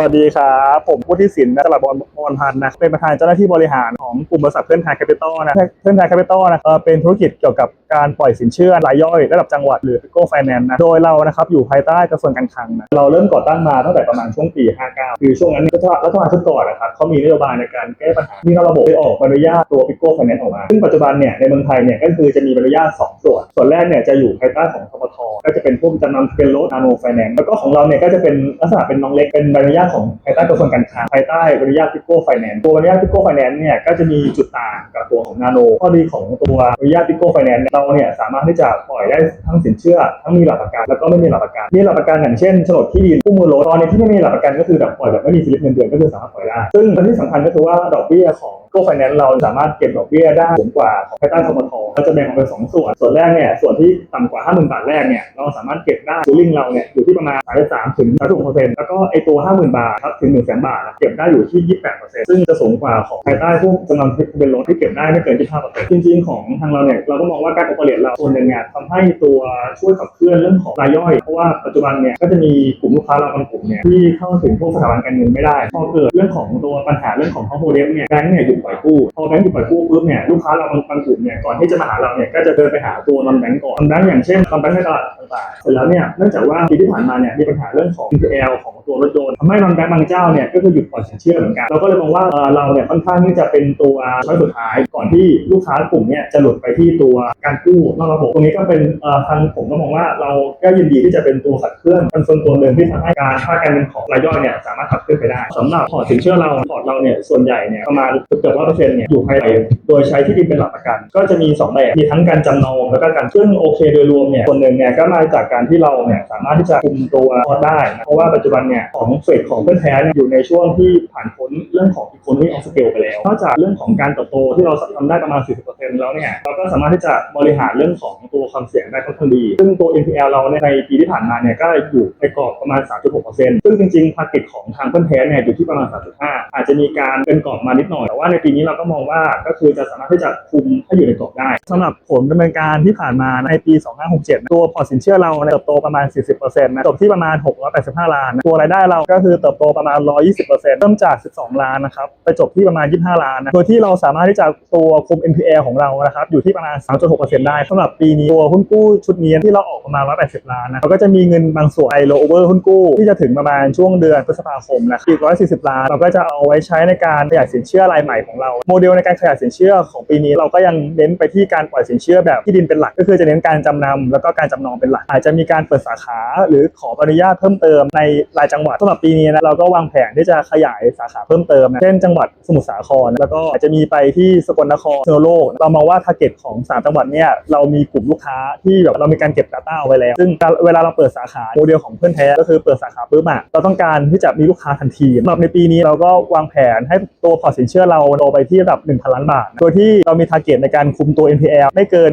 วัสดีครับ ผมผู้ที่สินนะตลาดบอลบอลพันธ์นะ เป็นประธานเจ้าหน้าที่บริหารของกลุ่มบริษัทเพื่อนไทยแคปิตอลนะ เพื่อนไทยแคปิตอลนะเป็นธุรกิจเกี่ยวกับการปล่อยสินเชื่อรายย่อยระดับจังหวัดหรือ Pico Finance นะ โดยเรานะครับอยู่ภายใต้กระทรวงการคลังนะ เราเริ่มก่อตั้งมาตั้งแต่ประมาณช่วงปี 59 คือช่วงนั้นรัฐบาลรัฐบาลชุดก่อนนะครับเขามีนโยบายในการแก้ปัญหาที่นอกระบบได้ออกใบอนุญาตตัว Pico Finance ออกมา ซึ่งปัจจุบันเนี่ยในเมืองไทยเนี่ยก็คือจะมีใบอนุญาตสองส่วน ส่วนแรกเนี่ยจะอยู่ภายใต้ของทบทก็จะเป็นพวกจำนำเบียนรถนาโนไฟแนนซ์แล้วก็ของเราเนี่ยก็จะเป็นลักษณะเป็นน้องเล็กเป็นใบอนุญาตของภายใต้กระทรวงการคลังภายใต้บอนุญาตพิโก้ไฟแนนซ์ตัวบอนุญาตพิโก้ไฟแนนซ์เนี่ยก็จะมีจุดต่างกับตัวของนาโนข้อดีของตัวบอนุญาตพิโก้ไฟแนนซ์เราเนี่ยสามารถที่จะปล่อยได้ทั้งสินเชื่อ ทั้งมีหลักประกันแล้วก็ไม่มีหลักประกันมีหลักประกันอย่างเช่นโฉนดที่ดินกู้มือรถตอนนี้ที่ไม่มีหลักประกันก็คือแบบปล่อยแบบไม่มีสลิปเงินเดือนก็คือสามารถปล่อยได้ซึ่งอันที่สำคัญก็คือว่าดอกเบี้ยของ พิโก้ไฟแนนซ์เราสามารถเก็บดอกเบี้ยได้สูงกว่าของภายใต้ทบทเราจะแบ่งออกเป็นสองส่วน ส่วนแรกเนี่ยส่วนที่ต่ำกว่า 50,000 บาทแรกเนี่ยเราสามารถเก็บได้ซูลิ่งเราเนี่ยอยู่ที่ประมาณ33ถึง36เปอร์เซ็นต์แล้วก็ไอตัว 50,000 บาทครับถึง100,000บาทเก็บได้อยู่ที่ 28เปอร์เซ็นต์ซึ่งจะสูงกว่าของภายใต้พวกจำนำทะเบียนรถที่เก็บได้ไม่เกิน25เปอร์เซ็นต์จริง ๆ ของทางเราเนี่ยเราก็มองว่าการโอเปเรตเราส่วนหนึ่งเนี่ยทำให้ตัวช่วยขับเคลื่อนเรื่องของรายย่อย เพราะว่าปัจจุบันเนี่ยก็จะมีกลุ่มลูกค้าเราบางกลุ่มเนี่ยที่เข้าถึงพวกสถาบันการเงินไม่ได้พอเกิดเรื่องของตัวปัญหาเรื่องของข้อมูลเดฟเนี่ยแบงก์เนี่ยหยุดปล่อยกู้พอแบงก์หยุดปล่อยกู้ปุ๊บเนี่ยลูกค้าเราบางบางกลุ่มเนี่ยก่อนที่จะมาหาเราเนี่ยก็จะเดินไปหาตัวนอนแบงก์ก่อนนอนแบงก์อย่างเช่นนอนแบงก์ในตลาดต่างๆเสร็จแล้วเนี่ยเนื่องจากว่าปีที่ผ่านมาเนี่ยมีปัญหาเรื่องของ NPL ของตัวรถยนต์ทำให้นอนแบงก์บางเจ้าเนี่ยก็คือหยุดปล่อยสินเชื่อเหมือนกันเราก็เลยมองว่าเราเนี่ยค่อนข้างที่จะเป็นตัวช้อยสุดท้ายก่อนที่ลูกค้ากลุ่มเนี่ยจะหลุดไปที่ตัวการกู้นอกระบบตรงนี้ก็เป็นทางผมก็มองว่าเราก็ยินดีที่จะเป็นตัวขับเคลื่อนเป็นส่วนตัวหนึ่งที่ทำให้การภาคการเงินของรายย่อยเนี่ยสามารถขับเคลื่อนไปได้สำหรับพอร์ตสินเชื่อเราพอร์ตเราเนี่ยส่วนใหญ่เนี่ยประมาณเกือบร้อยเปอร์เซ็นต์เนี่ยอยู่ภายในโดยใช้ที่ดินเป็นหลักประกัน ก็จะมีสองแบบ มีทั้งการจำนองแล้วก็การซึ่งโอเคโดยรวมเนี่ยส่วนหนึ่งเนี่ยก็มาจากการที่เราเนี่ยสามารถที่จะคุมตัวพอได้นะเพราะว่าปัจจุบันเนี่ยของเฟดของเพื่อนแท้เนี่ยอยู่ในช่วงที่ผ่านพ้นเรื่องของอีโคโนมีออฟสเกลไปแล้วนอกจากเรื่องของการเติบโตที่เราทำได้ประมาณ 40%แล้วเนี่ยเราก็สามารถที่จะบริหารเรื่องของตัวความเสี่ยงได้ค่อนข้างดี ซึ่งตัว NPL เราในปีที่ผ่านมาเนี่ยก็อยู่ในกรอบประมาณ 3.6%ซึ่งจริงๆ t a r g e t ของทางเพื่อนแท้เนี่ยอยู่ที่ประมาณ 3.5 อาจจะมีการเป็นกรอบมานิดหน่อยแต่ว่าในปีนี้เราก็มองว่าก็คือจะสามารถที่จะคุมให้อยู่ในกรอบได้สำหรับผลดำเนินการที่ผ่านมาในปี 2567 ตัวพอร์ตสินเชื่อเราเติบโตประมาณ 40%นะจบที่ประมาณ 685 ล้านนะตัวรายได้เราก็คือเติบโตประมาณ 120%เริ่มจาก 12 ล้านนะครับไปจบที่ประมาณ 25 ล้านนะโดยที่เราสามารถที่จะตัวคุม NPL ของเรานะครับอยู่ที่ประมาณ 3.6%ได้สำหรับปีนี้ตัวหุ้นกู้ชุดนี้ที่เราออกประมาณ 180 ล้านนะเราก็จะมีเงินบางส่วนไอโลเวอร์หุ้นกู้ที่จะถึงประมาณช่วงเดือนพฤษภาคมนะอีก140 ล้าน เราก็จะเอาไว้ใช้ในการขยายสินเชื่อรายใหม่ของเรา โมเดลในการขยายสินเชื่อของปีนี้เราก็ยังเน้นไปที่การปล่อยสินเชื่อแบบที่ดินเป็นหลัก ก็คือจะเน้นการจำนำแล้วก็การจำนองเป็นหลัก อาจจะมีการเปิดสาขาหรือขออนุญาตเพิ่มเติมในรายจังหวัดสำหรับปีนี้นะเราก็วางแผนที่จะขยายสาขาเพิ่มเติมนะเช่นจังหวัดสมุทรสาคร แล้วก็อาจจะมีไปที่สกลนครเซโนโลกเรามองว่าทาร์เก็ตของสามจังหวัดเนี่ยเรามีกลุ่มลูกค้าที่แบบเรามีการเก็บ Data ไว้แล้ว ซึ่งเวลาเราเปิดสาขาโมเดลของเพื่อนแท้ก็คือเปิดสาขาปุ๊บอะเราต้องการที่จะมีลูกค้าทันทีสำหรับในปีนี้เราก็วางแผนให้ตัวพอร์ตสินเชื่อเราโตไปที่ระดับ1,000 ล้านบาท โดยที่เรามีทาร์เก็ตในการคุมตัว NPL ไม่เกิน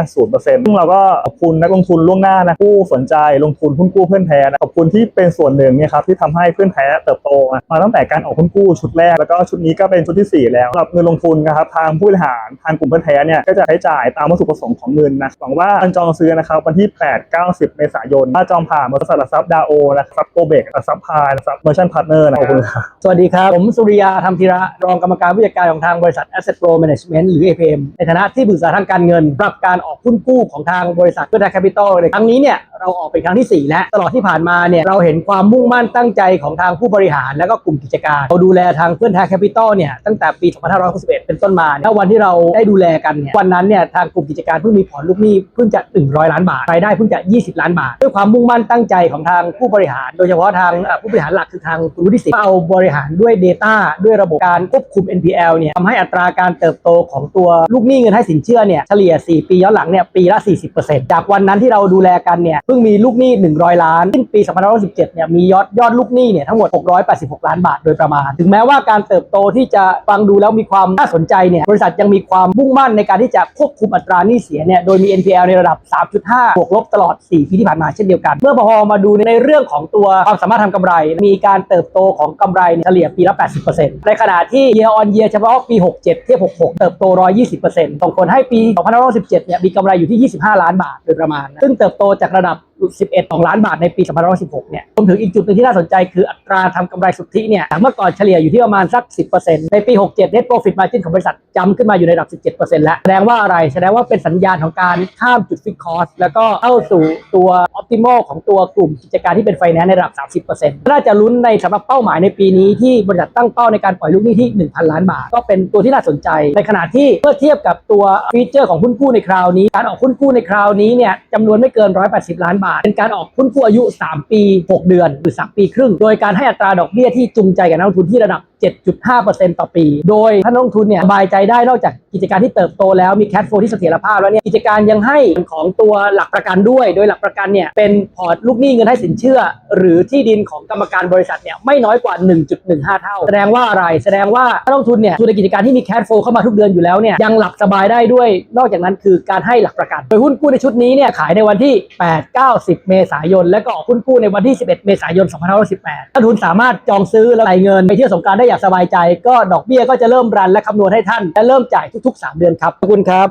3.50%ซึ่งเราก็ขอบคุณนักลงทุนล่วงหน้านะผู้สนใจลงทุนหุ้นกู้เพื่อนแท้นะขอบคุณที่เป็นส่วนหนึ่งเนี่ยครับที่ทำให้เพื่อนแท้เติบโตมาตั้งแต่การออกหุ้นกู้ชุดแรกแล้วก็ชุดนี้ก็เป็นชุดที่สี่แล้วสำหรับเงินลงทุนนะครับทางผู้บริหารทางกลุ่มเพื่อนแท้เนี่ยก็จะใช้จ่ายตามวัตถุประสงค์ของเงินนะหวังว่าการจองซื้อนะครับวันที่ 8 90เมษายนถ้าจองผ่านบริษัทหลักทรัพย์ดาโอนะครับโกเบกหลักทรัพย์พายหลักทรัพย์เมอร์ชันพาร์ทเนอร์นะขอบคุณครับสวัสดีครับผมสุริยาธรรมธีระรองกรรมการผู้จัดการของทางบริษัท Asset Pro Management หรือ APM ในฐานะที่ปรึกษาทางการเงินสำหรับการออกหุ้นกู้ของทางบริษัทเพื่อไทยแคปิตอลในครั้งนี้เนี่ยเราออกเป็นครั้งที่ 4 แล้ว ตลอดที่ผ่านมาเนี่ยเราเห็นความมุ่งมั่นตั้งใจของทางผู้บริหาร และก็กลุ่มกิจการเราดูแลทางเพื่อนไทยแคปิตอลเนี่ยตั้งแต่ปี 2561 เป็นต้นมาถ้าวันที่เราได้ดูแลกันเนี่ยวันนั้นเนี่ยทางกลุ่มกิจการเพิ่งมีพอร์ตลูกหนี้เพิ่งจะ 100 ล้านบาทรายได้เพิ่งจะ 20 ล้านบาท ด้วยความมุ่งมั่นตั้งใจของทางผู้บริหาร โดยเฉพาะทางผู้บริหารหลักคือทางคุณวุฒิศิษย์เอาบริหารด้วย Data ด้วยระบบการควบคุม NPL เนี่ยทำให้อัตราการเติบโตของตัวลูกหนี้เงินให้สินเชื่อเนี่ยเฉลี่ย 4 ปีย้อนหลังเนี่ยปีละ 40%จากวันนั้นที่เราดูแลกันเนี่ยเพิ่งมีลูกหนี้ 100 ล้านสิ้นปี2517เนี่ยมียอดยอดลูกหนี้เนี่ยทั้งหมด 686 ล้านบาทโดยประมาณ ถึงแม้ว่าการเติบโตที่จะฟังดูแล้วมีความน่าสนใจเนี่ยบริษัทยังมีความมุ่งมั่นในการที่จะควบคุมอัตราหนี้เสียเนี่ยโดยมี NPL ในระดับ 3.5 บวกลบตลอด 4 ปีที่ผ่านมาเช่นเดียวกัน เมื่อพอมาดูในเรื่องของตัวความสามารถทำกำไร มีการเติบโตของกำไรเฉลี่ยปีละ 80%ในขณะที่ year on year เฉพาะปี 67 เทียบ 66 เติบโต 120%ส่งผลให้ปี 2517 เนี่ยมีกำไรอยู่ที่ 25 ล้านบาทโดยประมาณ ซึ่งเติบโตจากระดับ 11ของล้านบาทในปี 2516 เนี่ยรวมถึงอีกจุดหนึงที่น่าสนใจคืออัตราทำกำไรสุทธิเนี่ยจากเมื่อก่อนเฉลี่ยอยู่ที่ประมาณสัก 10%ในปี 67 net profit margin ของบริษัทจำขึ้นมาอยู่ในระดับ 17%แล้ว แสดงว่าอะไร แสดงว่าเป็นสัญญาณของการข้ามจุด fixed cost แล้วก็เข้าสู่ตัว optimal ของตัวกลุ่มกิจการที่เป็น finance ในระดับ 30%น่าจะลุ้นในสำหรับเป้าหมายในปีนี้ที่บริษัทตั้งเป้าในการปล่อยลูกหนี้ที่ 1,000 ล้านบาท ก็เป็นตัวที่น่าสนใจ ในขณะที่เมื่อเทียบกับตัวฟีเจอร์ของหุ้นกู้ในคราวนี้ การออกหุ้นกู้ในคราวนี้เนี่ยจำนวนไม่เกิน 180 ล้านบาท เป็นการออกหุ้นกู้อายุ 3 ปี 6 เดือน หรือ 3 ปีครึ่ง โดยการให้อัตราดอกเบี้ยที่จูงใจกับนักลงทุนที่ระดับ 7.5%ต่อปี โดยท่านนักลงทุนเนี่ยสบายใจได้นอกจากกิจการที่เติบโตแล้วมีแคชโฟที่เสถียรภาพแล้วเนี่ยกิจการยังให้ของตัวหลักประกันด้วย โดยหลักประกันเนี่ยเป็นพอร์ตลูกหนี้เงินให้สินเชื่อ หรือที่ดินของกรรมการบริษัทเนี่ยไม่น้อยกว่า 1.15 เท่า แสดงว่าอะไร แสดงว่านักลงทุนเนี่ยทุนในกิจการที่มีแคชโฟเข้ามาทุกเดือนอยู่แล้วเนี่ยยังหลับสบายได้ด้วย นอกจากนั้นคือการให้หลักประกัน โดยหุ้นกู้ในชุดนี้เนี่ยขายในวันที่ 8 9 10 เมษายน และก็ออกหุ้นกู้ในวันที่ 11 เมษายน 2518ถ้าทุนสามารถจองซื้อและจ่เงินไปเที่ยวสงการได้อยากสบายใจก็ดอกเบี้ยก็จะเริ่มรันและคำนวณให้ท่าน และเริ่มจ่ายทุก ๆ 3 เดือนครับขอบคุณครับ